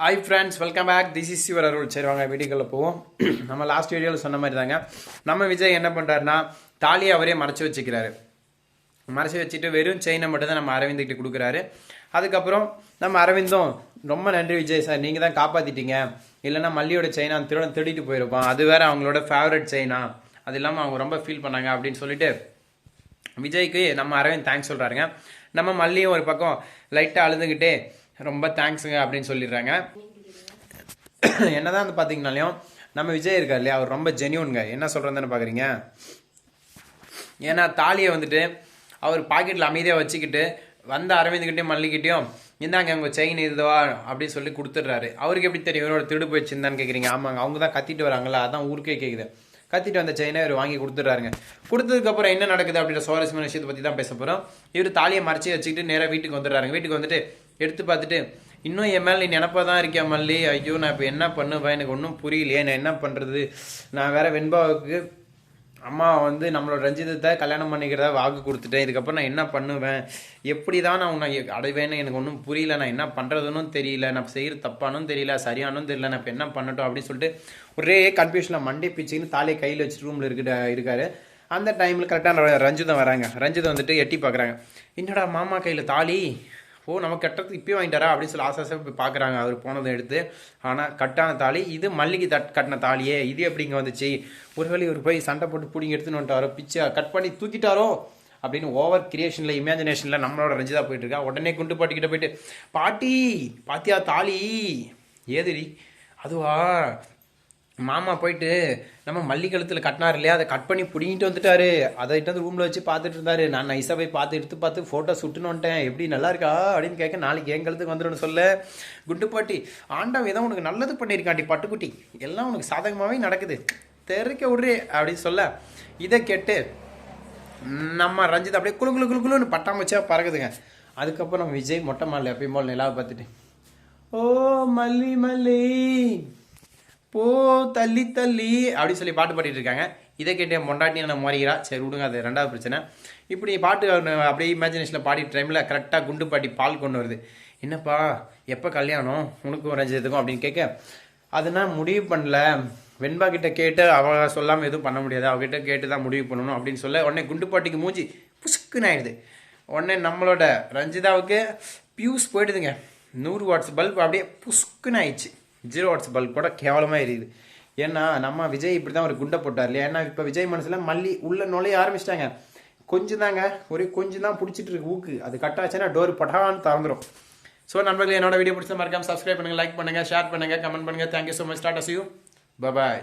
Hi friends welcome back this is your Arul சரி வாங்க வீடியோக்குள்ளே போவோம். நம்ம லாஸ்ட் வீடியோவில் சொன்ன மாதிரி தாங்க நம்ம விஜய் என்ன பண்ணுறாருனா தாலியை அவரே மறைச்சி வச்சுக்கிறாரு. மறைச்சி வச்சுட்டு வெறும் செயினை மட்டும் தான் நம்ம அரவிந்த்கிட்ட கொடுக்குறாரு. அதுக்கப்புறம் நம்ம அரவிந்தும் ரொம்ப நன்றி விஜய் சார் நீங்கள் தான் காப்பாற்றிட்டீங்க இல்லைன்னா மல்லியோட செயினா திருட திருடிட்டு போயிருப்பான் அது வேறு அவங்களோட ஃபேவரட் செயினா அது இல்லாமல் அவங்க ரொம்ப ஃபீல் பண்ணாங்க அப்படின்னு சொல்லிட்டு விஜய்க்கு நம்ம அரவிந்த் தேங்க்ஸ் சொல்கிறாருங்க நம்ம மல்லியும் ஒரு பக்கம் லைட்டாக அழுதுகிட்டே ரொம்ப தேங்க்ஸுங்க அப்படின்னு சொல்லிடுறாங்க. என்னதான் வந்து பார்த்தீங்கனாலையும் நம்ம விஜய் இருக்கார் இல்லையா? அவர் ரொம்ப ஜென்யூனுங்க என்ன சொல்கிறதுன்னு பார்க்குறீங்க ஏன்னா தாலியை வந்துட்டு அவர் பாக்கெட்டில் அமைதியாக வச்சுக்கிட்டு வந்த அரவிந்த்கிட்டையும் மல்லிக்கிட்டையும் இந்தாங்க உங்கள் செயின் இதுவா? அப்படின்னு சொல்லி கொடுத்துட்றாரு. அவருக்கு எப்படி தெரியும்? இவரோட திருடு போயிடுச்சுன்னு கேட்குறீங்க ஆமாங்க அவங்க தான் கத்திட்டு வராங்களா அதான் ஊருக்கே கேட்குது கத்திட்டு வந்த செயினை இவர் வாங்கி கொடுத்துட்றாருங்க. கொடுத்ததுக்கப்புறம் என்ன நடக்குது அப்படின்ற சுவாரஸ்யமான விஷயத்தை பற்றி தான் பேச போகிறோம் இவர் தாலியை மறைச்சி வச்சுக்கிட்டு நேராக வீட்டுக்கு வந்துடுறாருங்க. வீட்டுக்கு வந்துட்டு எடுத்து பார்த்துட்டு இன்னும் என் மேலே நீ நினப்பா தான் இருக்கியா மல்லி? ஐயோ நான் இப்போ என்ன பண்ணுவேன்? எனக்கு ஒன்றும் புரியலையே நான் என்ன பண்ணுறது நான் வேறு வெண்பாவுக்கு அம்மா வந்து நம்மளோட ரஞ்சிதத்தை கல்யாணம் பண்ணிக்கிறதா வாக்கு கொடுத்துட்டேன். இதுக்கப்புறம் நான் என்ன பண்ணுவேன்? எப்படி தான் நான் உன்னை அடைவேன்னு எனக்கு ஒன்றும் புரியல. நான் என்ன பண்ணுறதுன்னு தெரியல. நான் செய்கிற தப்பானும் தெரியல. சரியானும் தெரியல. நான் இப்போ என்ன பண்ணட்டும்? அப்படின்னு சொல்லிட்டு ஒரே கன்ஃபியூஷனில் மண்டே பிச்சுன்னு தாலியை கையில் வச்சுட்டு ரூமில் இருக்கிட்ட இருக்காரு. அந்த டைமில் கரெக்டாக ரஞ்சிதம் வராங்க. ரஞ்சிதம் வந்துட்டு எட்டி பார்க்குறாங்க. என்னடா மாமா கையில் தாலி? ஓ நம்ம கட்டுறதுக்கு இப்பயே வாங்கிட்டாரா? அப்படின்னு சொல்லி ஆசை ஆசை போய் பார்க்குறாங்க. அவர் போனதை எடுத்து ஆனால் கட்டான தாலி இது மல்லிகை தட் கட்டின தாலியே இது எப்படிங்க வந்துச்சு? ஒருவேளை இவர் போய் சண்டை போட்டு பிடிங்க எடுத்துன்னு வந்துட்டாரோ? பிச்சை கட் பண்ணி தூக்கிட்டாரோ? அப்படின்னு ஓவர் கிரியேஷனில் இமேஜினேஷனில் நம்மளோட ரஞ்சிதா போயிட்டு இருக்கா உடனே குண்டு பாட்டிக்கிட்ட போயிட்டு பாட்டி பாத்தியா தாலி? ஏதுடி? அதுவா? மாமா போயிட்டு நம்ம மல்லிக்கழுத்தில் கட்டினார் இல்லையா? அதை கட் பண்ணி பிடிங்கிட்டு வந்துட்டாரு. அதை இட்டு வந்து ரூமில் வச்சு பார்த்துட்டு இருந்தாரு. நான் நைஸாக போய் பார்த்து எடுத்து பார்த்து ஃபோட்டோ சுட்டுன்னு வந்துட்டேன். எப்படி நல்லா இருக்கா அப்படின்னு கேட்க நாளைக்கு என் கழுத்துக்கு வந்துடும் சொல்ல. குண்டு பாட்டி ஆண்டவன் ஏதோ உனக்கு நல்லது பண்ணியிருக்காண்டி பட்டுக்குட்டி. எல்லாம் உனக்கு சாதகமாகவே நடக்குது. தெரிக்க விடுறே அப்படின்னு சொல்ல. இதை கேட்டு நம்ம ரஞ்சித் அப்படியே குளு குழு குழு குளுன்னு பட்டாம்பூச்சியாக பறக்குதுங்க. அதுக்கப்புறம் விஜய் மொட்டை மாலை எப்பயும் போல் நிலாவை பார்த்துட்டு ஓ மல்லி மல்லி போ தள்ளி தள்ளி அப்படி சொல்லி பாட்டு பாடிட்டு இருக்காங்க இதை கேட்டு மொண்டாட்டி நான் மாறிக்கிறா சரி விடுங்க அது ரெண்டாவது பிரச்சனை. இப்படி பாட்டு அப்படியே இமேஜினேஷனில் பாடிட்டு டைமில் கரெக்டாக குண்டு பாட்டி பால் கொண்டு வருது. என்னப்பா எப்போ கல்யாணம்? உனக்கும் ரஞ்சித்துக்கும் அப்படின்னு கேட்க அது முடிவு பண்ணல. வெண்பா கிட்ட கேட்டு அவ சொல்லாமல் எதுவும் பண்ண முடியாது. அவகிட்ட கேட்டு தான் முடிவு பண்ணணும் அப்படின்னு சொல்ல உடனே குண்டு பாட்டிக்கு மூஞ்சி புசுக்குன்னு ஆயிடுது. உடனே நம்மளோட ரஞ்சிதாவுக்கு பியூஸ் போயிடுதுங்க. நூறு வாட்ஸ் பல்ப் அப்படியே புஸ்க்குன்னு ஆயிடுச்சு. ஜீரோ வாட்ஸ் பல்ப் கூட கேவலமாக எரியுது. ஏன்னா நம்ம விஜய் இப்படி தான் ஒரு குண்டை போட்டார் இல்லையா? ஏன்னா இப்போ விஜய் மனசில் மல்லி உள்ள நுழைய ஆரம்பிச்சிட்டாங்க. கொஞ்சம் தாங்க ஒரே கொஞ்சம் தான் பிடிச்சிட்டு இருக்கு ஊக்கு. அது கட்டாச்சுன்னா டோர் பட்டான்னு திறந்துடும் ஸோ நண்பர்களே என்னோட வீடியோ பிடிச்ச மறக்காம சப்ஸ்கிரைப் பண்ணுங்க லைக் பண்ணுங்க ஷேர் பண்ணுங்க கமெண்ட் பண்ணுங்க. Thank you so much tata you bye bye